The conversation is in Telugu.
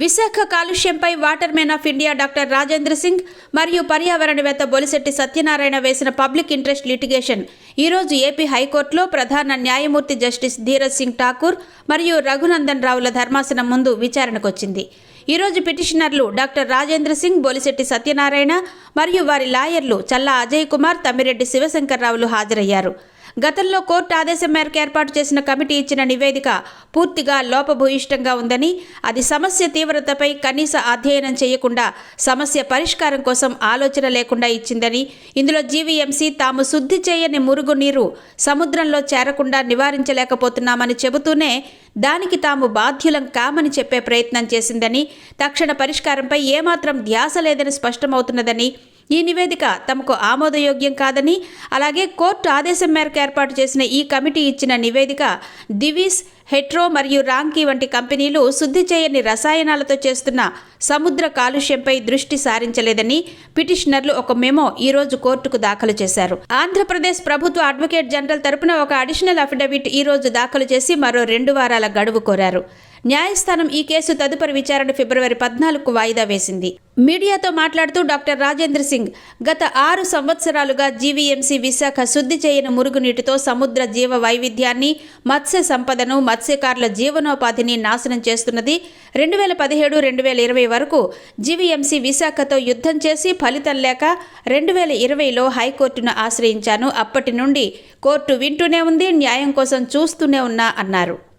Visakha కాలుష్యంపై water man of India doctor Rajendra Singh మరియు పర్యావరణవేత్త బొలిశెట్టి సత్యనారాయణ వేసిన పబ్లిక్ ఇంట్రెస్ట్ లిటిగేషన్. ఈరోజు ఏపీ హైకోర్టులో ప్రధాన న్యాయమూర్తి జస్టిస్ ధీరజ్ సింగ్ ఠాకూర్ మరియు రఘునందన్ రావుల ధర్మాసనం ముందు విచారణకొచ్చింది. ఈరోజు పిటిషనర్లు డాక్టర్ రాజేంద్ర సింగ్ బొలిశెట్టి సత్యనారాయణ మరియు వారి లాయర్లు చల్లా అజయ్ కుమార్ తమ్మిరెడ్డి శివశంకర్రావులు హాజరయ్యారు. గతంలో కోర్టు ఆదేశం మేరకు ఏర్పాటు చేసిన కమిటీ ఇచ్చిన నివేదిక పూర్తిగా లోపభూయిష్టంగా ఉందని అది సమస్య తీవ్రతపై కనీస అధ్యయనం చేయకుండా సమస్య పరిష్కారం కోసం ఆలోచన లేకుండా ఇచ్చిందని ఇందులో జీవీఎంసీ తాము శుద్ధి చేయని మురుగునీరు సముద్రంలో చేరకుండా నివారించలేకపోతున్నామని చెబుతూనే దానికి తాము బాధ్యులం కామని చెప్పే ప్రయత్నం చేసిందని తక్షణ పరిష్కారంపై ఏమాత్రం ధ్యాస లేదని స్పష్టమవుతున్నదని ఈ నివేదిక తమకు ఆమోదయోగ్యం కాదని అలాగే కోర్టు ఆదేశం మేరకు ఏర్పాటు చేసిన ఈ కమిటీ ఇచ్చిన నివేదిక దివిస్ హెట్రో మరియు రాంకీ వంటి కంపెనీలు శుద్ధి చేయని రసాయనాలతో చేస్తున్న సముద్ర కాలుష్యంపై దృష్టి సారించలేదని పిటిషనర్లు ఒక మెమో ఈ రోజు కోర్టుకు దాఖలు చేశారు. ఆంధ్రప్రదేశ్ ప్రభుత్వ అడ్వకేట్ జనరల్ తరపున ఒక అడిషనల్ అఫిడవిట్ ఈ రోజు దాఖలు చేసి మరో రెండు వారాల గడువు కోరారు. న్యాయస్థానం ఈ కేసు తదుపరి విచారణ ఫిబ్రవరి పద్నాలుగుకు వాయిదా వేసింది. మీడియాతో మాట్లాడుతూ డాక్టర్ రాజేంద్ర సింగ్ గత ఆరు సంవత్సరాలుగా జీవీఎంసీ విశాఖ శుద్ధి చేయని మురుగునీటితో సముద్ర జీవ వైవిధ్యాన్ని మత్స్య సంపదను మత్స్యకారుల జీవనోపాధిని నాశనం చేస్తున్నది. రెండు వేల పదిహేడు రెండు వేల ఇరవై వరకు జీవీఎంసీ విశాఖతో యుద్ధం చేసి ఫలితం లేక రెండు వేల ఇరవైలో హైకోర్టును ఆశ్రయించాను. అప్పటి నుండి కోర్టు వింటూనే ఉంది న్యాయం కోసం చూస్తూనే ఉన్నా అన్నారు.